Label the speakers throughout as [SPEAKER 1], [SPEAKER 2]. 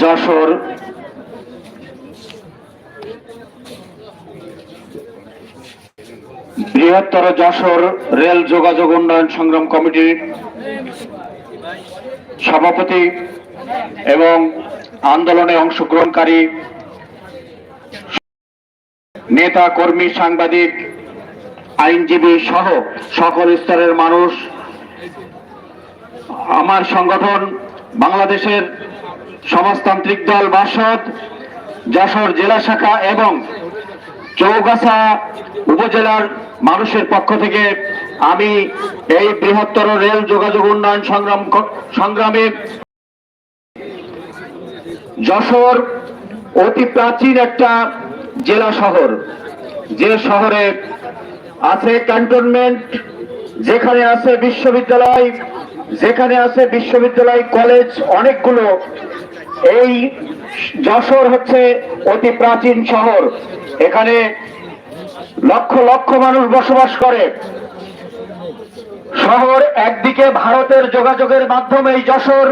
[SPEAKER 1] যশোর। বৃহত্তর যশোর রেল যোগাযোগ উন্নয়ন সংগ্রাম কমিটির সভাপতি এবং আন্দোলনে অংশগ্রহণকারী নেতা, কর্মী, সাংবাদিক, আইনজীবী সহ সকল স্তরের মানুষ। আমার সংগঠন বাংলাদেশের সমাজতান্ত্রিক দল বাসদ, যশোর জেলা শাখা এবং চৌগাছা উপজেলার মানুষের পক্ষ থেকে আমি এই বৃহত্তর রেল যোগাযোগ উন্নয়ন সংগ্রাম সংগ্রামে যশোর অতি প্রাচীন একটা জেলা শহর। যে শহরে আছে ক্যান্টনমেন্ট, যেখানে আছে বিশ্ববিদ্যালয়, যেখানে আছে বিশ্ববিদ্যালয়, কলেজ, অনেকগুলো এই যশোর হচ্ছে অতি প্রাচীন শহর। এখানে লক্ষ লক্ষ মানুষ বসবাস করে। শহর একদিকে ভারতের যোগাযোগের মাধ্যমে এই যশোর,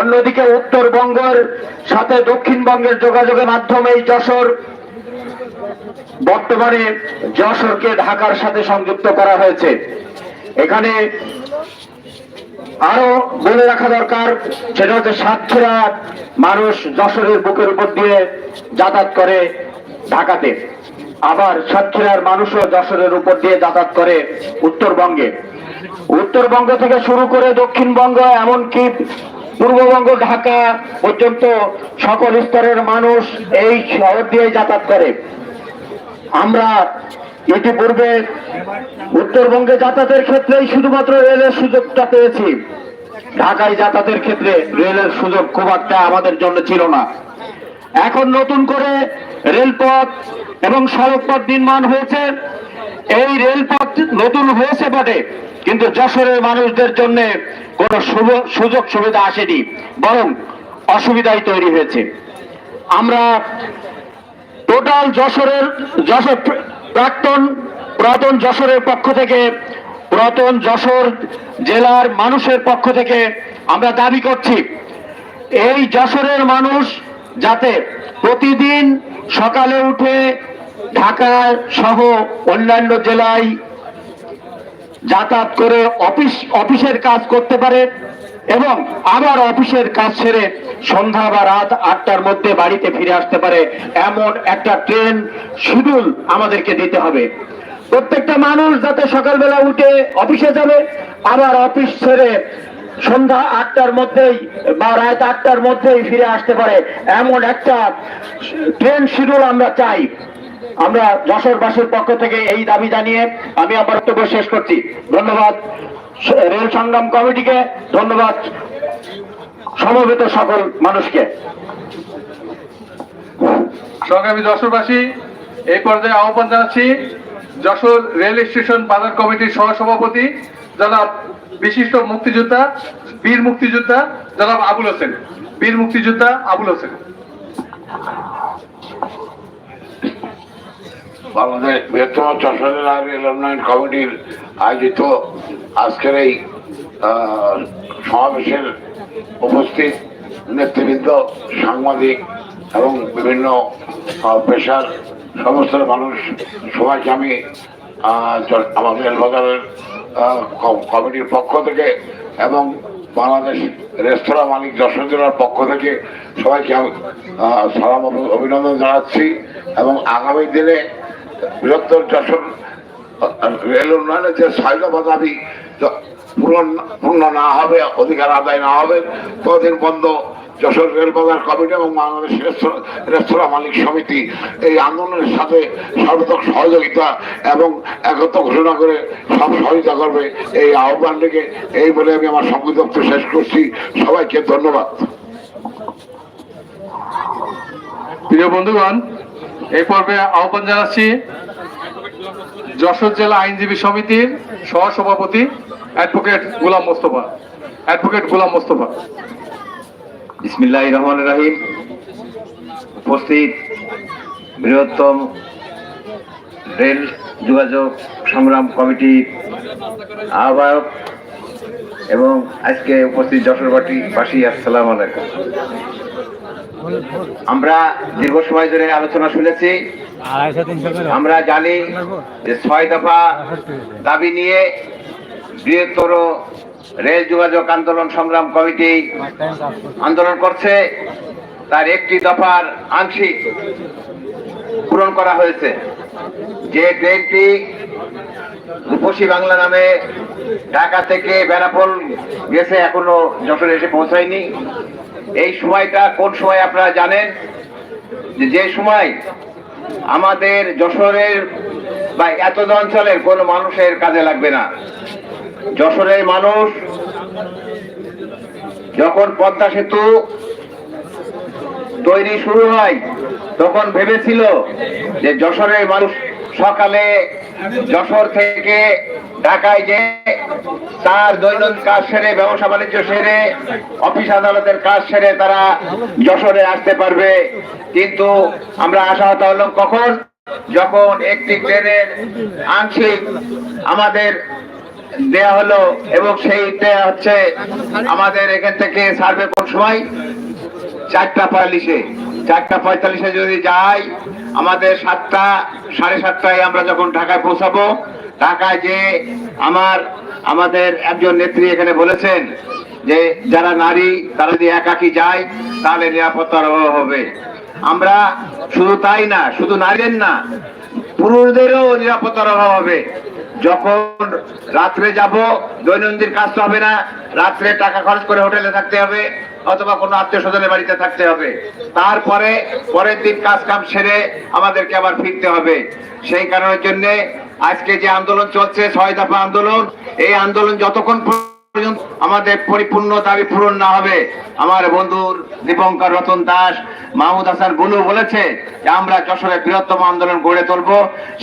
[SPEAKER 1] অন্যদিকে উত্তরবঙ্গের, সাথে দক্ষিণবঙ্গের যোগাযোগের মাধ্যমে এই যশোর। বর্তমানে যশোরকে ঢাকার সাথে সংযুক্ত করা হয়েছে। এখানে আরও বলে রাখা দরকার, সেটা হচ্ছে সাতক্ষীরা মানুষ যশোরের বুকের উপর দিয়ে যাতায়াত করে ঢাকাতে। আবার সাতক্ষীরার মানুষও যশোরের উপর দিয়ে যাতায়াত করে উত্তরবঙ্গে। উত্তরবঙ্গ থেকে শুরু করে দক্ষিণবঙ্গ, এমনকি পূর্ববঙ্গ, ঢাকা পর্যন্ত সকল স্তরের মানুষ এই শহর দিয়ে যাতায়াত করে। আমরা ইতিপূর্বে উত্তরবঙ্গে যাতায়াতের ক্ষেত্রেই শুধুমাত্র রেলের সুযোগটা পেয়েছি। ঢাকায় যাতায়াতের ক্ষেত্রে রেলের সুযোগ খুব একটা আমাদের জন্য ছিল না। এখন নতুন করে রেলপথ এবং সড়কপথ নির্মাণ হয়েছে। এই রেলপথ নতুন হয়েছে বটে, কিন্তু যশোরের মানুষদের জন্য কোনো সুযোগ সুবিধা আসেনি, বরং অসুবিধাই তৈরি হয়েছে। আমরা টোটাল যশোরের, যশোর প্রাক্তন পুরাতন যশোরের পক্ষ থেকে, পুরাতন যশোর জেলার মানুষের পক্ষ থেকে আমরা দাবি করছি, এই যশোরের মানুষ যাতে প্রতিদিন সকালে উঠে ঢাকা সহ অন্যান্য জেলায় যাতায়াত করে অফিস, অফিসের কাজ করতে পারে এবং আবার অফিসের কাজ ছেড়ে সন্ধ্যা বা রাত আটটার মধ্যে বাড়িতে ফিরে আসতে পারে এমন একটা ট্রেন শিডিউল আমাদেরকে দিতে হবে। প্রত্যেকটা মানুষ যাতে সকালবেলা উঠে অফিসে যাবে, আবার অফিস ছেড়ে সন্ধ্যা আটটার মধ্যেই বা রাত আটটার মধ্যেই ফিরে আসতে পারে এমন একটা ট্রেন শিডিউল আমরা চাই। আমরা যশোরবাসীর পক্ষ থেকে এই দাবি জানিয়ে আমি আমার বক্তব্য শেষ করছি। ধন্যবাদ। রেল সংগ্রাম কমিটিকে ধন্যবাদ সমবেত সকল মানুষকে।
[SPEAKER 2] সংগ্রামী যশোরবাসী, এই পর্যায়ে আহ্বান জানাচ্ছি যশোর রেল স্টেশন বাজার কমিটির সহসভাপতি জনাব বিশিষ্ট মুক্তিযোদ্ধা, বীর মুক্তিযোদ্ধা জনাব আবুল হোসেন। বীর মুক্তিযোদ্ধা আবুল হোসেন।
[SPEAKER 3] বাংলাদেশ বৃহত্তম রেল উন্নয়ন কমিটির আয়োজিত আজকের এই সমাবেশের উপস্থিত নেতৃবৃন্দ, সাংবাদিক এবং বিভিন্ন পেশার সমস্ত মানুষ, সবাইকে আমি আমার রেলবাজারের কমিটির পক্ষ থেকে এবং বাংলাদেশ রেস্তোরাঁ মালিক যশোর জেলার পক্ষ থেকে সবাইকে সালাম অভিনন্দন জানাচ্ছি এবং আগামী দিনে বৃহত্তর যশোর রেল উন্নয়নের যে ছয়দফা দাবি পূরণ না হবে, অধিকার আদায় না হবে, ততদিন বন্ধ যশোর রেলবাজার কমিটি এবং বাংলাদেশ রেস্তোরাঁ মালিক সমিতি এই আন্দোলনের সাথে সর্বতক সহযোগিতা এবং একত্র ঘোষণা করে সব সহযোগিতা করবে। এই আহ্বানটিকে এই বলে আমি আমার সংবিধক্ত শেষ করছি। সবাইকে ধন্যবাদ।
[SPEAKER 2] প্রিয় বন্ধুগণ এই পর্বে আহ্বান জানাচ্ছি যশোর জেলা আইনজীবী সমিতির সহসভাপতি অ্যাডভোকেট গোলাম মোস্তফা। অ্যাডভোকেট গোলাম মোস্তফা।
[SPEAKER 1] বিসমিল্লাহ রহমান রাহিম। উপস্থিত বৃহত্তম রেল যোগাযোগ সংগ্রাম কমিটি আহ্বায়ক
[SPEAKER 4] এবং আজকে উপস্থিত যশোরবাটি বাসী আসসালাম আলাইকুম। আমরা দীর্ঘ সময় ধরে আলোচনা শুনেছি। আমরা জানি যে ছয় দফা দাবি নিয়ে বৃহত্তর রেল যোগাযোগ আন্দোলন সংগ্রাম কমিটি আন্দোলন করছে। তার একটি দফার আংশিক পূরণ করা হয়েছে। যে ট্রেনটি রূপসী বাংলা নামে ঢাকা থেকে বেনাপোল গেছে, এখনও যশোরে এসে পৌঁছায়নি। এই সময়টা কোন সময় আপনারা জানেন? যে সময় আমাদের যশোরের বা এত অঞ্চলের কোনো মানুষের কাজে লাগবে না। যশোরের মানুষ যখন পদ্মা সেতু তৈরি শুরু হয়, তখন ভেবেছিল যে, যশোরের মানুষ সকালে যশোর থেকে ঢাকায় যে তার দৈনন্দিন কাজ সেরে, ব্যবসা বাণিজ্য সেরে, অফিস আদালতের কাজ সেরে তারা যশোরে আসতে পারবে। কিন্তু আমরা আশাহত হলাম কখন? যখন একটি ট্রেনের আংশিক আমাদের দেয়া হলো এবং সেই দেয়া হচ্ছে আমাদের এখান থেকে সার্ভে কোন সময়? চারটা পঁয়তাল্লিশে। চারটা পঁয়তাল্লিশে যদি যাই, আমাদের সাতটা, সাড়ে সাতটায় আমরা যখন ঢাকায় পৌঁছাবো ঢাকায় যে আমার, আমাদের একজন নেত্রী এখানে বলেছেন যে যারা নারী, তারা যদি একাকি যায়, তাহলে নিরাপত্তার অভাব হবে। আমরা শুধু তাই না, শুধু নারীদের না, পুরুষদেরও নিরাপত্তার অভাব হবে। যখন রাত্রে যাব, দৈনন্দিন কাজ তো হবে না, রাত্রে টাকা খরচ করে হোটেলে থাকতে হবে, অথবা কোনো আত্মীয় স্বজনের বাড়িতে থাকতে হবে। তারপরে, পরের দিন কাজ কাম সেরে আমাদেরকে আবার ফিরতে হবে। সেই কারণের জন্য আজকে যে আন্দোলন চলছে, ছয় দফা আন্দোলন, এই আন্দোলন যতক্ষণ পর্যন্ত আমাদের পরিপূর্ণ দাবি পূরণ না হবে, আমার বন্ধুর দীপঙ্কর রতন দাস, মাহমুদ হাসান বুলু বলেছে যে আমরা যশোরে বৃহত্তম আন্দোলন গড়ে তুলব।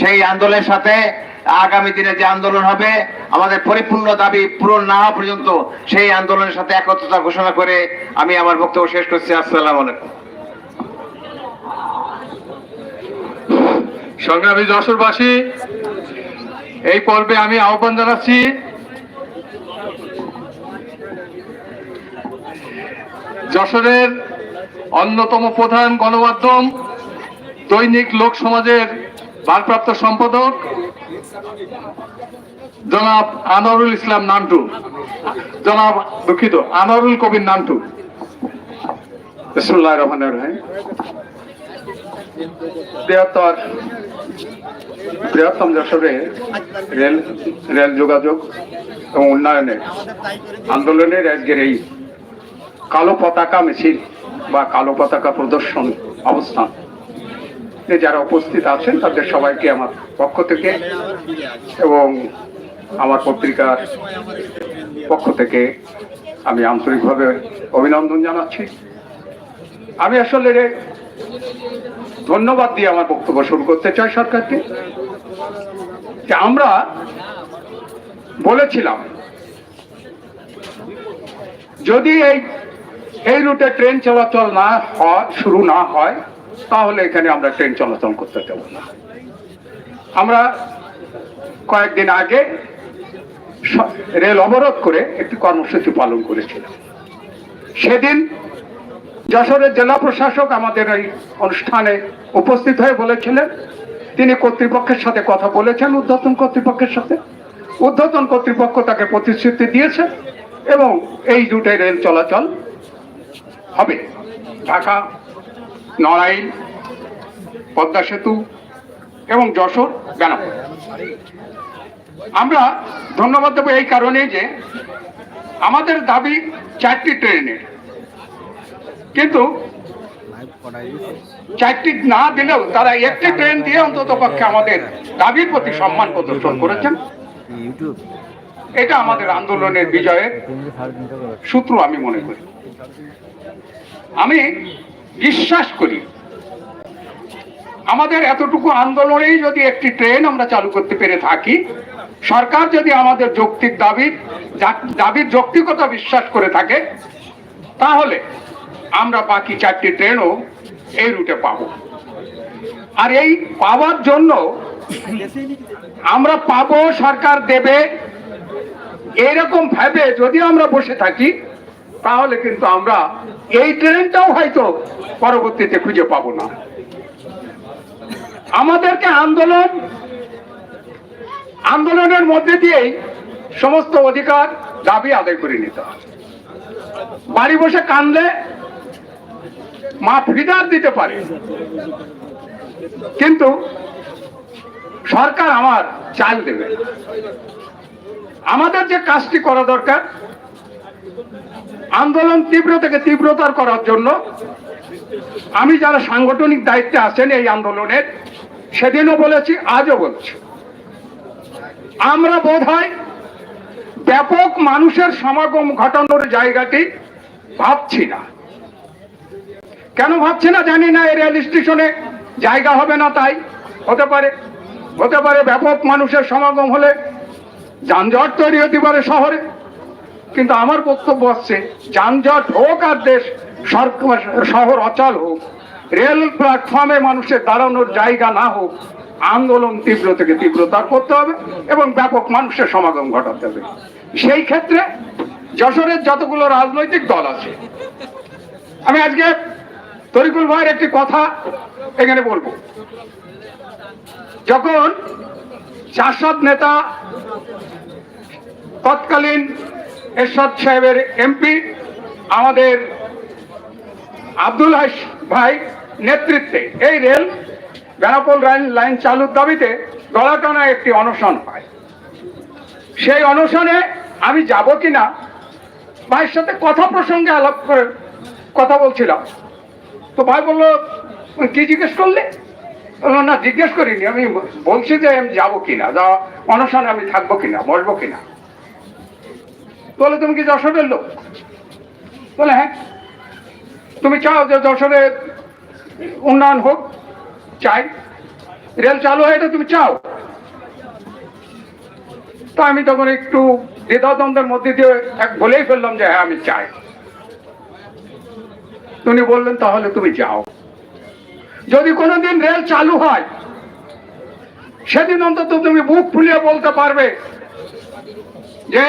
[SPEAKER 4] সেই আন্দোলনের সাথে আগামী দিনে যে আন্দোলন হবে, আমাদের পরিপূর্ণ দাবি পূরণ না হওয়া পর্যন্ত সেই আন্দোলনের সাথে একত্রতা ঘোষণা করে আমি আমার বক্তব্য শেষ করছি। আসসালাম আলাইকুম।
[SPEAKER 5] সংগ্রামী যশোরবাসী এই পর্বে আমি আহ্বান জানাচ্ছি যশোরের অন্যতম প্রধান গণমাধ্যম, দৈনিক লোক সমাজের ভারপ্রাপ্ত সম্পাদক, জনাব আনোয়ারুল ইসলাম নান্টু। জনাব দুঃখিত, আনোয়ারুল কবির নান্টু। রহমান রহিম। বৃহত্তর বৃহত্তম যশোরে রেল রেল যোগাযোগ এবং উন্নয়নে আন্দোলনের আজকের এই কালো পতাকা মিছিল বা কালো পতাকা প্রদর্শন অবস্থান। যারা উপস্থিত আছেন, তাদের সবাইকে আমার পক্ষ থেকে এবং আমার পত্রিকার পক্ষ থেকে আমি আন্তরিকভাবে অভিনন্দন জানাচ্ছি। আমি আসলে ধন্যবাদ দিয়ে আমার বক্তব্য শুরু করতে চাই সরকারকে। যে আমরা বলেছিলাম, যদি এই এই রুটে ট্রেন চলাচল না হয়, শুরু না হয়, তাহলে এখানে আমরা ট্রেন চলাচল করতে দেব না। আমরা কয়েকদিন আগে রেল অবরোধ করে একটি কর্মসূচি পালন করেছিলাম। সেদিন যশোরের জেলা প্রশাসক আমাদের এই অনুষ্ঠানে উপস্থিত হয়ে বলেছিলেন। তিনি কর্তৃপক্ষের সাথে কথা বলেছেন, উদ্ধতন কর্তৃপক্ষের সাথে। উদ্ধতন কর্তৃপক্ষ তাকে প্রতিশ্রুতি দিয়েছে এবং এই রুটে রেল চলাচল হবে। ঢাকা, নড়াইল, পদ্মা সেতু এবং যশোর বেনাপুর আমরা ধন্যবাদ দেবো এই কারণে যে আমাদের দাবি চারটি ট্রেনের। কিন্তু চারটি না দিলেও তারা একটি ট্রেন দিয়ে অন্তত পক্ষে আমাদের দাবির প্রতি সম্মান প্রদর্শন করেছেন। এটা আমাদের আন্দোলনের বিজয়ের সূত্র আমি মনে করি। আমি বিশ্বাস করি, আমাদের এতটুকু আন্দোলনেই যদি একটি ট্রেন আমরা চালু করতে পেরে থাকি, সরকার যদি আমাদের যৌক্তিক দাবির দাবির যৌক্তিকতা বিশ্বাস করে থাকে, তাহলে আমরা বাকি চারটি ট্রেনও এই রুটে পাবো। আর এই পাওয়ার জন্য আমরা পাবো, সরকার দেবে। এইরকম ভাবে যদি আমরা বসে থাকি, তাহলে কিন্তু আমরা এই ট্রেনটাও হয়তো পরবর্তীতে খুঁজে পাবো না। আমাদেরকে আন্দোলন, আন্দোলনের মধ্যে দিয়েই সমস্ত অধিকার দাবি আদায় করে নিতে হবে। বাড়ি বসে কানলে মা ফিদার দিতে পারে। কিন্তু সরকার আমার চাল দেবে। আমাদের যে কাজটি করা দরকার, আন্দোলন তীব্র থেকে তীব্রতর করার জন্য আমি যারা সাংগঠনিক দায়িত্বে আছেন এই আন্দোলনের, সেদিনও বলেছি, আজও বলছি। আমরা বোধ হয় ব্যাপক মানুষের সমাগম ঘটানোর জায়গাটি ভাবছি না। কেন ভাবছে না জানি না, এই রেল স্টেশনে জায়গা হবে না তাই। হতে পারে হতে পারে ব্যাপক মানুষের সমাগম হলে যানজট তৈরি হতে পারে শহরে। কিন্তু আমার বক্তব্য হচ্ছে, যানজট হোক আর দেশ শহর অচল হোক, রেল প্ল্যাটফর্মে মানুষের দাঁড়ানোর জায়গা না হোক, আন্দোলন তীব্র থেকে তীব্রতর করতে হবে এবং ব্যাপক মানুষের সমাগম ঘটাতে হবে। সেই ক্ষেত্রে যশোরের যতগুলো রাজনৈতিক দল আছে, আমি আজকে তরিকুল ভাইয়ের একটি কথা এখানে বলব। যখন জাসদ নেতা তৎকালীন এরশাদ সাহেবের এমপি আমাদের আব্দুল হাস ভাই নেতৃত্বে এই রেল বেনাপোল লাইন লাইন চালুর দাবিতে গলাটানা একটি অনশন হয়। সেই অনশনে আমি যাব কিনা, ভাইয়ের সাথে কথা প্রসঙ্গে আলাপ করে কথা বলছিলাম। তো ভাই বলল, কি জিজ্ঞেস করলে? না, জিজ্ঞেস করিনি, আমি বলছি যে আমি যাব কিনা, যা অনশনে আমি থাকব কিনা, বসবো কিনা। বলে, তুমি কি যশোরের লোক? বলে হ্যাঁ। তুমি চাও যে যশোরে উন্নয়ন হোক, চাই। রেল চালু হয় এটা তুমি চাও। তা আমি তখন একটু দ্বিধাদ্বন্দ্বের মধ্যে দিয়ে এক বলেই ফেললাম যে হ্যাঁ আমি চাই। উনি বললেন, তাহলে তুমি যাও। যদি কোনোদিন রেল চালু হয়, সেদিন অন্তত তুমি বুক ফুলিয়ে বলতে পারবে যে,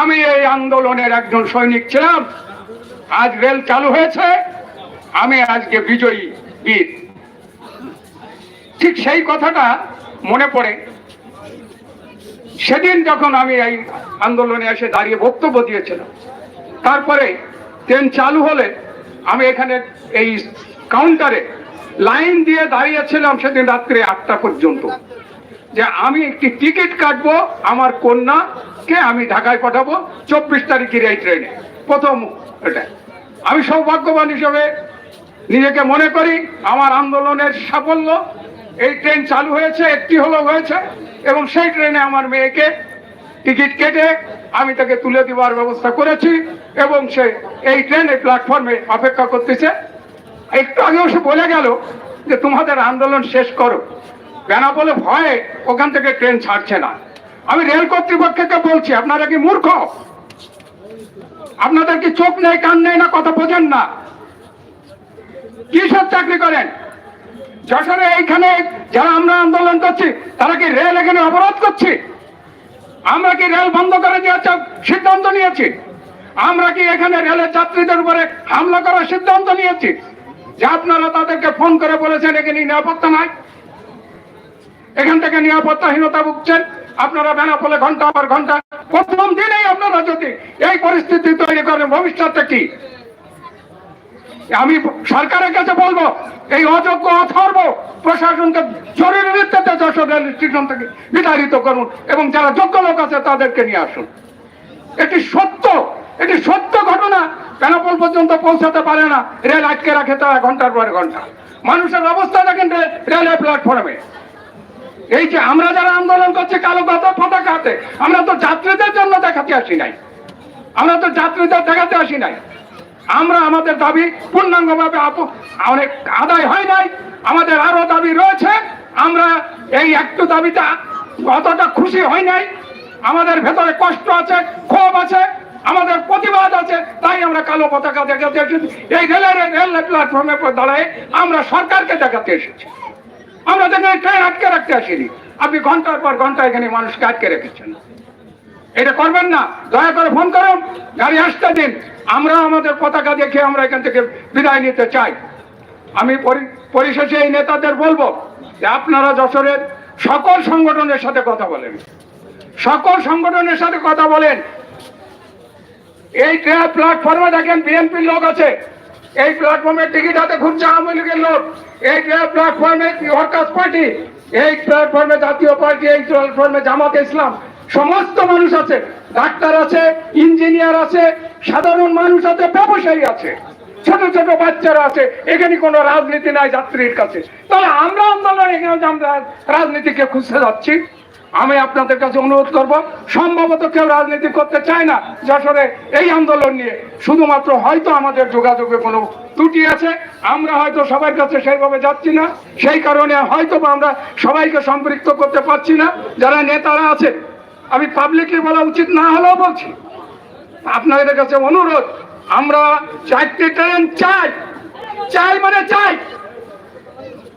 [SPEAKER 5] আমি এই আন্দোলনের একজন সৈনিক ছিলাম। আজ রেল চালু হয়েছে। আমি আজকে বিজয়ী বীর। ঠিক সেই কথাটা মনে পড়ে। সেদিন যখন আমি এই আন্দোলনে এসে দাঁড়িয়ে বক্তব্য দিয়েছিলাম, তারপরে ট্রেন চালু হলে আমি এখানে এই কাউন্টারে লাইন দিয়ে দাঁড়িয়েছিলাম সেদিন রাত্রে আটটা পর্যন্ত। যে আমি একটি টিকিট কাটবো, আমার কন্যাকে আমি ঢাকায় পাঠাবো, চব্বিশ তারিখের এই ট্রেনে প্রথম এটা। আমি সৌভাগ্যবান হিসেবে নিজেকে মনে করি, আমার আন্দোলনের সাফল্য, এই ট্রেন চালু হয়েছে, একটি হলো হয়েছে, এবং সেই ট্রেনে আমার মেয়েকে টিকিট কেটে আমি তাকে তুলে দেওয়ার ব্যবস্থা করেছি এবং সে এই ট্রেনে প্ল্যাটফর্মে অপেক্ষা করতেছে। একটু আগেও সে বলে গেল যে, তোমাদের আন্দোলন শেষ করো। বেনাপোলে ভয়ে ওখান থেকে ট্রেন ছাড়ছে না? আমি রেল কর্তৃপক্ষকে বলছি, আপনারা কি মূর্খ? আপনাদের কি চোখ নেই, কান নেই না, কথা বোঝেন না? কি সব চাকরি করেন? যশোরে এইখানে যারা আমরা আন্দোলন করছি, তারা কি রেল এখানে অবরোধ করছি? আমরা কি রেল বন্ধ করে দেওয়ার সিদ্ধান্ত নিয়েছি। আমরা কি এখানে রেলের যাত্রীদের উপরে হামলা করার সিদ্ধান্ত নিয়েছি? যে আপনারা তাদেরকে ফোন করে বলেছেন এখানে নিরাপত্তা নাই। এখান থেকে নিরাপত্তাহীনতা ভুগছেন। আপনারা বেনাপোলে ঘণ্টা পর ঘণ্টা, প্রথম দিনেই আপনারা যদি এই পরিস্থিতি তৈরি করেন, ভবিষ্যৎটা কি? আমি সরকারের কাছে বলব, এই অযোগ্য অথর্ব প্রশাসনকে জরুরি ভিত্তিতে যশোর রেল স্টেশন থেকে বিতাড়িত করুন এবং যারা যোগ্য লোক আছে তাদেরকে নিয়ে আসুন। এটি সত্য এটি সত্য ঘটনা। বেনাপোল পর্যন্ত পৌঁছাতে পারে না, রেল আটকে রাখে তারা ঘণ্টার পর ঘণ্টা। মানুষের অবস্থা দেখেন রেলের প্ল্যাটফর্মে। এই যে আমরা যারা আন্দোলন করছি কালো কথা পতাকা আমরা তো যাত্রীদের জন্য দেখাতে আসি নাই। আমরা তো যাত্রীদের দেখাতে আসি নাই। আমরা আমাদের দাবি পূর্ণাঙ্গভাবে অনেক আদায় হয় নাই, আমাদের আরও দাবি রয়েছে, আমরা এই একটু দাবিটা অতটা খুশি হয় নাই, আমাদের ভেতরে কষ্ট আছে, ক্ষোভ আছে, আমাদের প্রতিবাদ আছে, তাই আমরা কালো পতাকা দেখাতে এসেছি এই রেলের রেল প্ল্যাটফর্মে দাঁড়ায় আমরা সরকারকে দেখাতে এসেছি। আমরা যেখানে ট্রেন আটকে রাখতে আসিনি, আপনি ঘণ্টার পর ঘণ্টা এখানে মানুষকে আটকে রেখেছেন। এটা করবেন না, দয়া করে ফোন করুন, গাড়ি আসতে দিন আমরা আমাদের পতাকা দেখে আমরা এখান থেকে বিদায় নিতে চাই। আমি পরি- পরিশেষে এই নেতাদের বলব যে আপনারা যশোরের সকল সংগঠনের সাথে কথা বলেন। সকল সংগঠনের সাথে কথা বলেন। এই প্ল্যাটফর্মে দেখেন বিএনপির লোক আছে। এই প্ল্যাটফর্মে টিকিট হাতে ঘুরছে আওয়ামী লীগের লোক। এই প্ল্যাটফর্মে ওয়ার্কার্স পার্টি। এই প্ল্যাটফর্মে জাতীয় পার্টি, এই প্ল্যাটফর্মে জামাত ইসলাম। সমস্ত মানুষ আছে, ডাক্তার আছে, ইঞ্জিনিয়ার আছে, সাধারণ মানুষ আছে, ব্যবসায়ী আছে, ছোট ছোট বাচ্চারা আছে, এখানে কোনো রাজনীতি নাই যাত্রীর কাছে। তাহলে আমরা আন্দোলন এখানে আমরা রাজনীতিকে খুঁজতে যাচ্ছি? আমি আপনাদের কাছে অনুরোধ করব, সম্ভবত কেউ রাজনীতি করতে চায় না, যশোরে এই আন্দোলন নিয়ে। শুধুমাত্র হয়তো আমাদের যোগাযোগে কোনো ত্রুটি আছে, আমরা হয়তো সবার কাছে সেইভাবে যাচ্ছি না। সেই কারণে হয়তো আমরা সবাইকে সম্পৃক্ত করতে পারছি না। যারা নেতারা আছে আমি পাবলিকলি বলা উচিত না হলেও বলছি। আপনাদের কাছে অনুরোধ, আমরা চারটি ট্রেন চাই। চাই মানে চাই।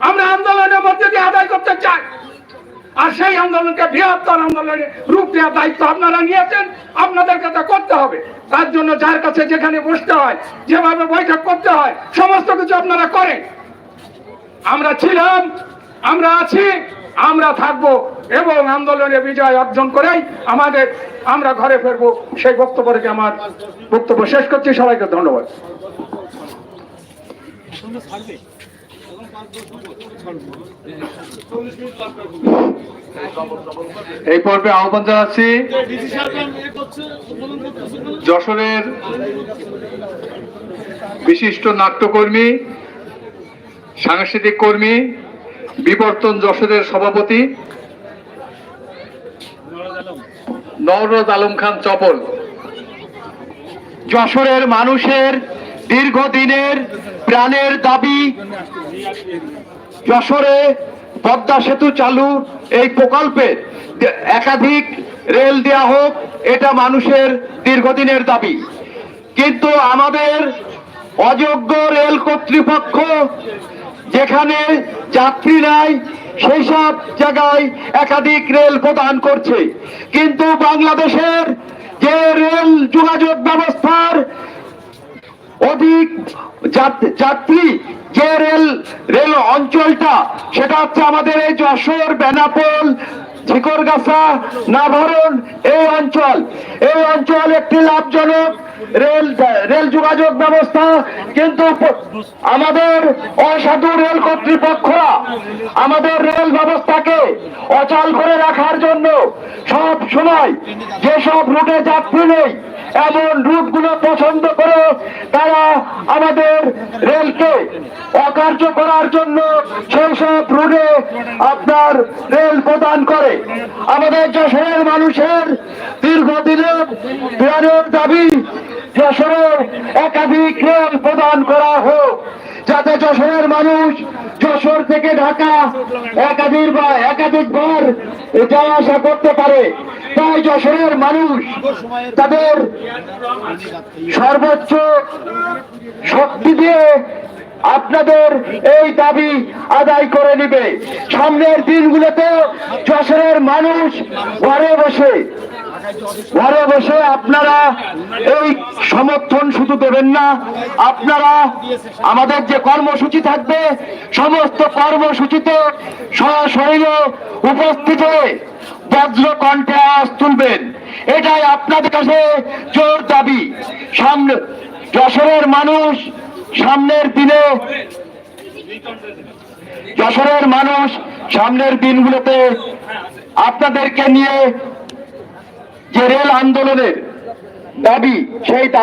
[SPEAKER 5] আমরা আন্দোলনের মধ্যে দিয়ে আদায় করতে চাই। আর সেই আন্দোলনকে বৃহত্তর আন্দোলনে রূপ দেওয়ার দায়িত্ব আপনারা নিয়েছেন। আপনাদেরকে তা করতে হবে। তার জন্য যার কাছে যেখানে বসতে হয়, যেভাবে বৈঠক করতে হয়, সমস্ত কিছু আপনারা করেন। আমরা ছিলাম, আমরা আছি, আমরা থাকব। এবং আন্দোলনে বিজয় অর্জন করেই আমাদের, আমরা ঘরে ফেরবো। সেই বক্তব্য রেখে আমার বক্তব্য শেষ করছি। সবাইকে ধন্যবাদ।
[SPEAKER 2] এই পর্বে আহ্বান জানাচ্ছি যশোরের বিশিষ্ট নাট্যকর্মী, সাংস্কৃতিক কর্মী, বিবর্তন যশোরের সভাপতি নওরোজ আলম খান চপল।
[SPEAKER 1] যশোরের মানুষের দীর্ঘদিনের প্রাণের দাবি, যশোরে পদ্মা সেতু চালু এই প্রকল্পে একাধিক রেল দেয়া হোক, এটা মানুষের দীর্ঘদিনের দাবি। কিন্তু আমাদের অযোগ্য রেল কর্তৃপক্ষ যেখানে যাত্রী নাই সেই সব জায়গায় একাধিক রেল প্রদান করছে। কিন্তু বাংলাদেশের যে রেল যোগাযোগ ব্যবস্থার অধিক যাত্রী যে রেল রেল অঞ্চলটা, সেটা হচ্ছে আমাদের এই যশোর, বেনাপোল, ঝিকরগাছা, নাভরণ, এই অঞ্চল। এই অঞ্চল একটি লাভজনক রেল রেল যোগাযোগ ব্যবস্থা, কিন্তু আমাদের অসাধু রেল কর্তৃপক্ষরা আমাদের রেল ব্যবস্থাকে অচল করে রাখার জন্য সব সময় যেসব রুটে যাত্রী নেই এমন রুটগুলো পছন্দ করে তারা আমাদের রেলকে অকার্য করার জন্য সেই সব রুটে আপনার রেল প্রদান করে। আমাদের যশোরের মানুষের দীর্ঘদিনের প্রাণের দাবি, যশোরে একাধিক রেল প্রদান করা হোক। যাতে যশোরের মানুষ যশোর থেকে ঢাকা একাধিক বা একাধিকবার যাওয়া আসা করতে পারে। তাই যশোরের মানুষ তাদের সর্বোচ্চ শক্তি দিয়ে আপনাদের এই দাবি আদায় করে নিবে। সামনের দিনগুলোতে যশোরের মানুষ ঘরে বসে ঘরে বসে আপনারা এই সমর্থন শুধু দেবেন না, আপনারা আমাদের যে কর্মসূচি থাকবে, সমস্ত কর্মসূচিতে সশরীরে উপস্থিত হয়ে বজ্র কণ্ঠে আওয়াজ তুলবেন। এটাই আপনাদের কাছে জোর দাবি। সামনে যশোরের মানুষ সামনের দিনে যশোরের মানুষ সামনের দিনগুলোতে আপনাদেরকে নিয়ে যে রেল আন্দোলনের দাবি সেই দাবি